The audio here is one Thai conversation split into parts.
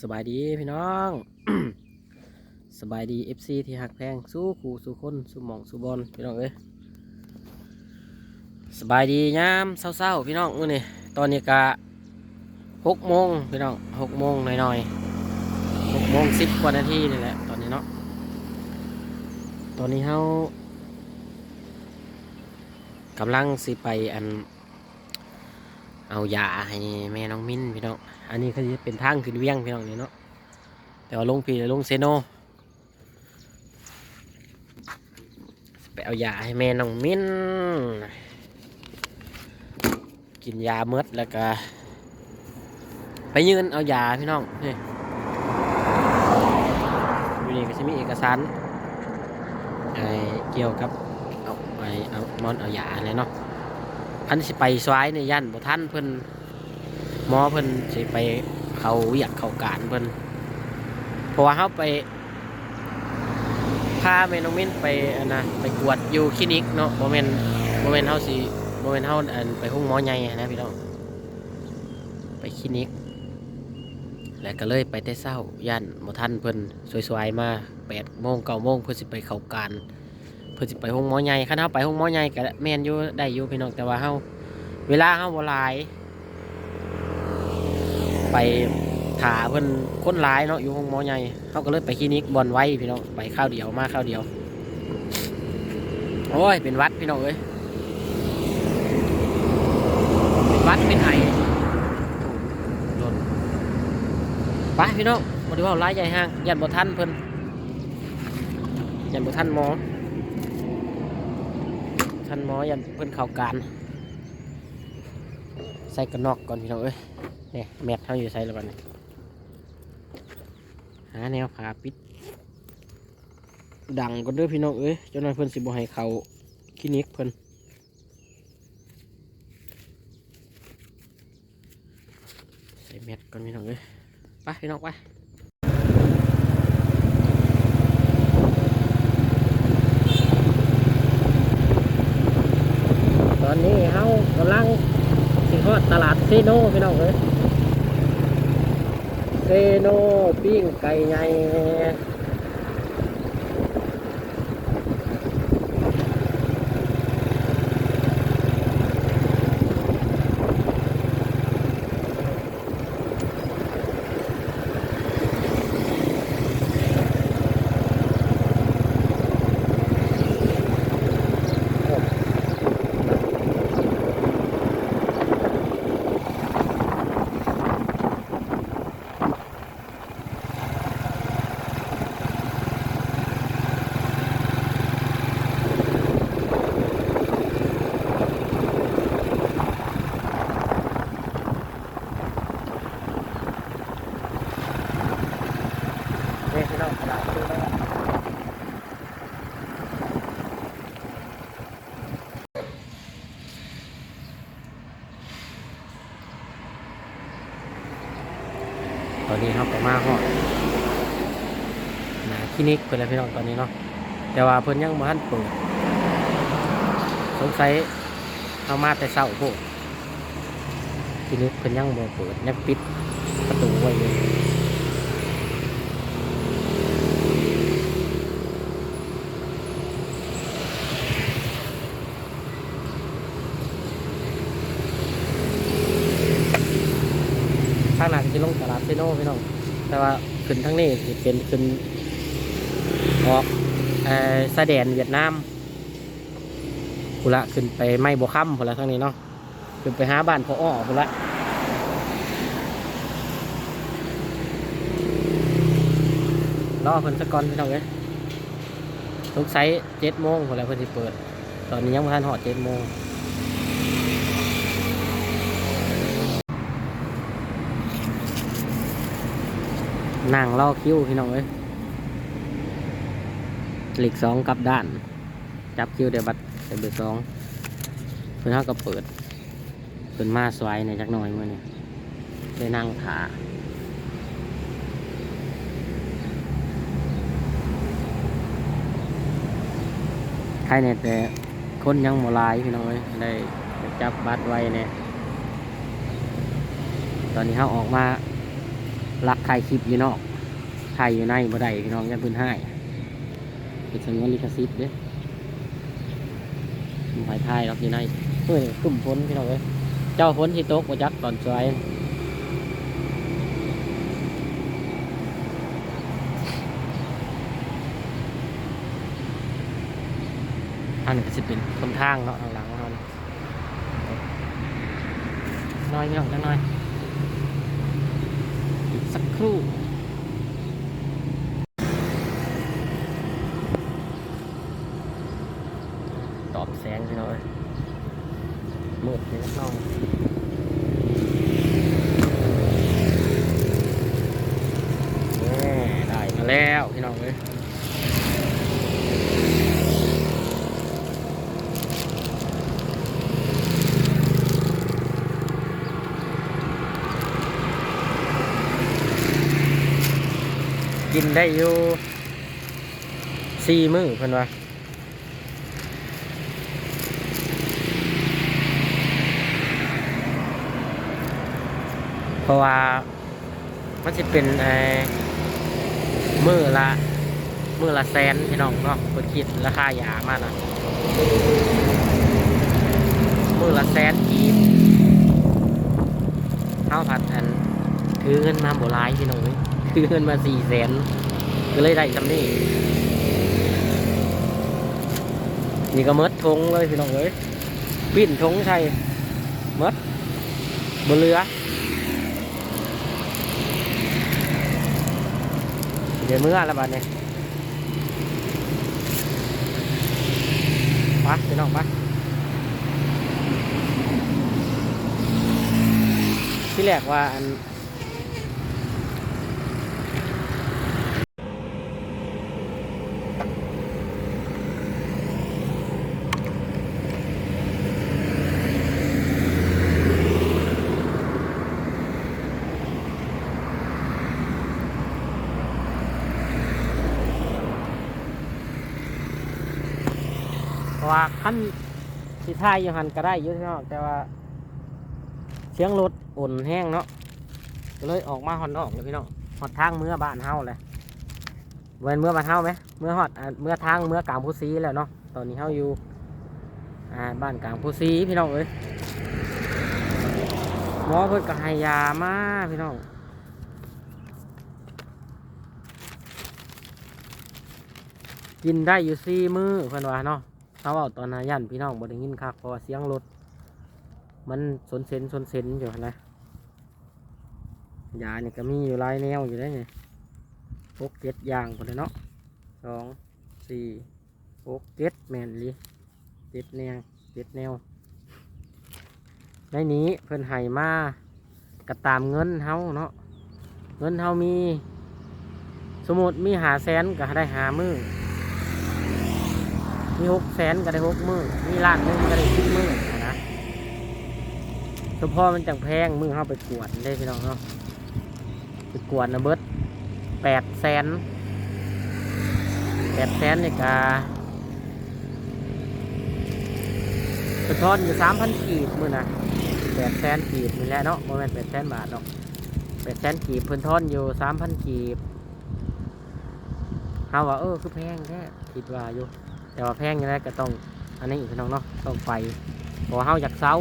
สบายดีพี่น้อง สบายดีเอฟซีที่หักแพงสู้ขู่สู้คนสู้หมองสู้บอลพี่น้องเอ้ยสบายดียามเศร้าๆพี่น้องมื้อนี้ตอนนี้กะหกโมงพี่น้องหกโมงหน่อยๆหกโมงสิบกว่านาทีนี่แหละตอนนี้เนาะตอนนี้เฮากำลังสิไปอัน เอายาให้แม่น้องมิ้นพี่น้องอันนี้ก็จะเป็นทางขึ้นเวียงพี่น้องนี่เนาะแต่ว่าลงพีลงเซโนไปเอายาให้แม่น้องมิ้นกินยาเมดแล้วก็ ไปยืนเอายาพี่น้องนี่อยู่นี่ก็จะมีเอกสารไอ้เกี่ยวกับเอาไอ้เอามอนเอายาเลยเนาะ พันสิไปสวายในย่านบ่ท่านเพิ่นหมอเพิ่นสิไปเขาเวียกเขาการเพิ่นเพราะว่าเฮาไปพาแม่น้องมินไปนะไปกวดอยู่คลินิกเนาะบ่แม่นบ่แม่นเฮาสิบ่แม่นเฮาอันไปห้องหมอใหญ่นะพี่น้องไปคลินิก แล้วก็เลยไปแต่เช้าย่านบ่ทันเพิ่นสวยๆมา8โมง9โมงเพิ่นสิไปเขาการ เพื่อสิไปห้องหมอใหญ่คันเฮาไปห้องหมอใหญ่ก็แม่นอยู่ได้อยู่พี่น้องแต่ว่าเฮาเวลาเฮาบ่หลาย ไปถาเพิ่นคนหลายเนาะอยู่ห้องหมอใหญ่เฮาก็เลยไปคลินิกบอนไว้พี่น้องไปข้าวเดียวมาข้าวเดียวโอ้ยเป็นวัดพี่น้องเอ้ยเป็นวัดเป็นไอโดนไปพี่น้องบ่ได้เว้าหลายใหญ่ห้างยันบ่ทันเพิ่นยันบ่ทันหมอ ท่านหมอยันเพิ่นเข้าการ ใส่กระนอกก่อนพี่น้องเอ้ยเนี่ยแมทเท่าอยู่ใส่แล้วบันี้หาแนวขาปิด ดังก็เด้อพี่น้องเอ้ยเจ้าหน้าเพิ่นสิบ่ให้เขาคลินิกเพิ่นใส่แมทก่อนพี่น้องเอ้ยไปพี่น้องไป ตอนนี้เฮากำลังสิ ฮอดตลาดเซโนพี่น้องเอ้ยเซโนปิ้งไก่ใหญ่ ตลาดเซโนตอนนี้ครับก็มาฮอดนาคลินิกเพิ่นแล้วพี่น้องตอนนี้เนาะแต่ว่าเพิ่นยังบ่ทันเปิดสงสัยเอามาแต่เช้าโพดคลินิกเพิ่นยังบ่เปิดยังปิดประตูไว้อยู่างหนักจะลงตลาดเซโนพี่น้อง แต่ว่าขึ้นทั้งนี้สิเป็นขึ้นออกเอ่อสะแดนเวียดนามพุละขึ้นไปไม่บวค่ำพุละทั้งนี้เนาะ ขึ้นไปหาบ้านพออ้อพุละรอเพิ่นสักก่อนพี่น้องเอ้ยสงสัยเจ็ดโมงพุละเพิ่นสิเปิด ตอนนี้ยังไม่ทันหอดเจ็ดโมง นั่งรอคิวพี่น้องเอ้ยหลีกสองกลับด้าน จับคิวเดี๋ยวบัตรใส่เบอร์สองเพื่อนเขาก็เปิดเพื่อนมาสวายในจักหน่อยเมื่อนี่ได้นั่งขาใครเนี่ยแต่คนยังโมลายพี่น้องเอ้ยได้จับบัตรไว้เนี่ยตอนนี้เขาออกมา รักถ่ายคลิปอยู่นอกถ่ายอยู่ในบ่ได้พี่น้องยันพื้นให้เป็นสัญญาณลิขสิทธิ์เด้ผมถ่ายถ่ายหรอกอยู่ในเฮ้ยกลุ่มฝนพี่น้องเอ้ยเจ้าฝนที่ตกบ่จักตอนสวยอันก็สิเป็นคนทางเนาะทางหลังเราน้อยพี่น้องจังน้อย สักครู่ตอบแสงพี่น้อยมืดเลยน้องแน่ได้มาแล้วพี่น้องเลยกิน ได้อยู่สี่มื้อเพิ่นว่าเพราะว่ามันจะเป็นไอ้มือละมือละแสนพี่น้องเนาะเปิดคิดราคายามากนะมือละแสนกีบเอาผัดอันถือเงินมาโบรายพี่น้องเว้ยถือเงินมาสี่แสน ก็เลยได้จำนี่นี่ก็มดทงเลยพี่น้องเอ้ยปิ้นทงใช่มดบนเรือเดี๋ยวเมื้อละบาทเนี่ยไปพี่น้องไปที่แรกว่าอัน ราะว่าขั้นสิท้ายอยู่หันก็ได้อยู่พี่น้องแต่ว่า เสียงรถอุ่นแห้งเนาะก็เลยออกมาหอนออกเลยพี่น้องหอดทางเมื่อบ้านเฮาเลยเวนเมื่อบ้านเฮาไหมเมื่อหอดเมื่อทางเมื่อกลางผู้ซีแล้วเนาะตอนนี้เฮาอยู่อ่าบ้านกลางผู้ซีพี่น้องเอ้ยหมอเพิ่นก็ให้ยามาพี่น้องกินได้อยู่สี่มื้อเพิ่นว่าเนาะ เขาเอาตอนนายันพี่น้องบ่ได้ยินคักเพราะว่าเสียงรถมันสนเซนสนเซนอยู่นะยานี่ก็มีอยู่ลายแนวอยู่ได้ไงหกเจ็ดอย่างหมดเลยเนาะสองสี่หกเจ็ดแมนลีเจ็ดแนวเจ็ดแนว ในนี้เพิ่นให้มากระตามเงินเฮาเนาะเงินเฮามี สมมติมีหาแสนก็ได้หามือ มีหกแสนก็ได้หกมือมีล้านหนึงก็ได้สิบมือนะเฉพาะมันจังแพงมือเข้าไปกวดได้พี่น้องเนาะไปกวดนะเบิดแปดแสนแปดแสนนี่กาไปทอนอยู่สามพันกีบมือนะแปดแสนกีบนี่แหละเนาะโมเมนแปดแสนบาทเนาะแปดแสนกีบเพิ่นทอนอยู่สามพันกีบเฮาว่าเออคือแพงแค่คิดว่าอยู่ แต่ว่าแพงยังไงก็ต้องอันนี้พี่น้องเนาะต้องไปเพราะว่าเฮาอยากเซา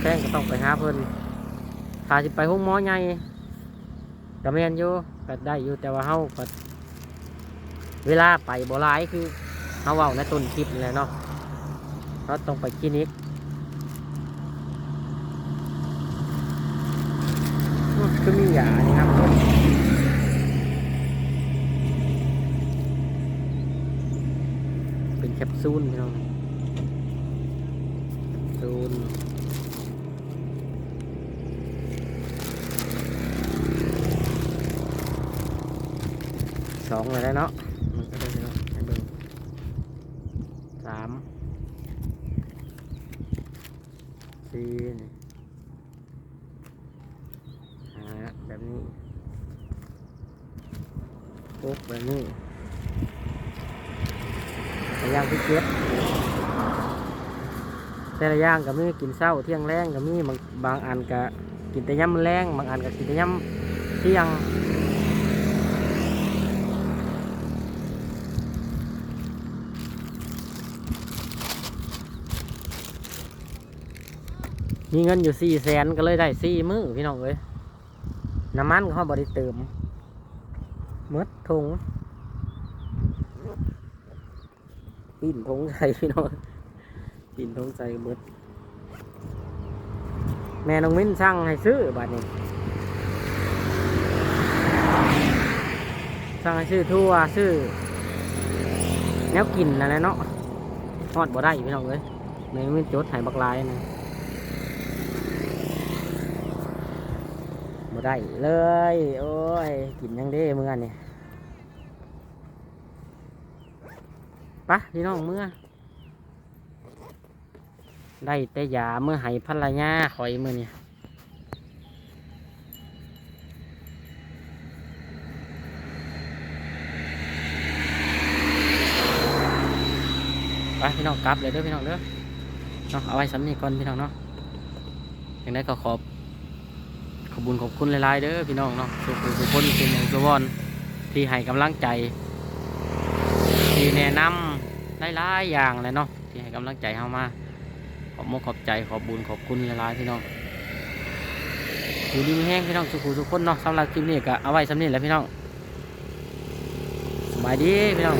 แจ้งก็ต้องไปหาเพิ่นถ้าสิไปห้องหมอใหญ่ก็แม่นอยู่ก็ได้อยู่แต่ว่าเฮาก็เวลาไปบ่หลายคือเฮาเว้าในต้นคลิปนี่แหละเนาะเราต้องไปคลินิกคือมียา นี่ครับเนแคปซูลพี่น้องซูลสองเลยได้เนาะมันก็ได้เนาะให้เบิ่งสามสี่นี่ห้าแบบนี้หกแบบนี้ ย่างที่เจ็ดแต่ละย่างก็มีกินเศร้าเที่ยงแรงก็มีบางบางอันก็กินแต่ย่ำแรงบางอันก็กินแต่ย่เที่ยงมีเงินอยู่สี่แสนก็เลยได้สี่มือพี่น้องเอ้ยน้ำมันเขาบริเติมหมดทง ปิ่นทงใส่พี่น้องปิ่นทงใส่หมดแม่น้องมิ้นสั่งให้ซื้อบัดนี้สั่งให้ซื้อทั่วซื้อแนวกินนั่นแหละเนาะทอดบ่ได้พี่น้องเอ้ยแม่น้องมิ้นจดให้บักลายนะบ่ได้เลย โอ้ย กินยังเด้เมื่อนี่ ปะพี่น้องเมื่อ ได้แต่ยาเมื่อให้ภรรยาคอยมื่อนี่ไปพี่น้องกลับเลยเด้อพี่น้องเด้อเนาะเอาไว้สำนีก่อนพี่น้องเนาะอย่างไรก็ขอบขอบุญขอบคุณหลายๆเด้อพี่น้องเนาะทุกคนทุกคนเป็นอย่างสวอนที่ให้กำลังใจ ที่แนะนำ หลายๆอย่างเลยเนาะที่ให้กำลังใจเฮามาขอบมกขอบใจขอบบุญขอบคุณหลายๆพี่น้องอยู่ดีมีแห้งพี่น้องสุขุสุขคนเนาะสำหรับคลิปนี้ก็เอาไว้สำนี้แหล้วพี่น้องสบายดีพี่น้อง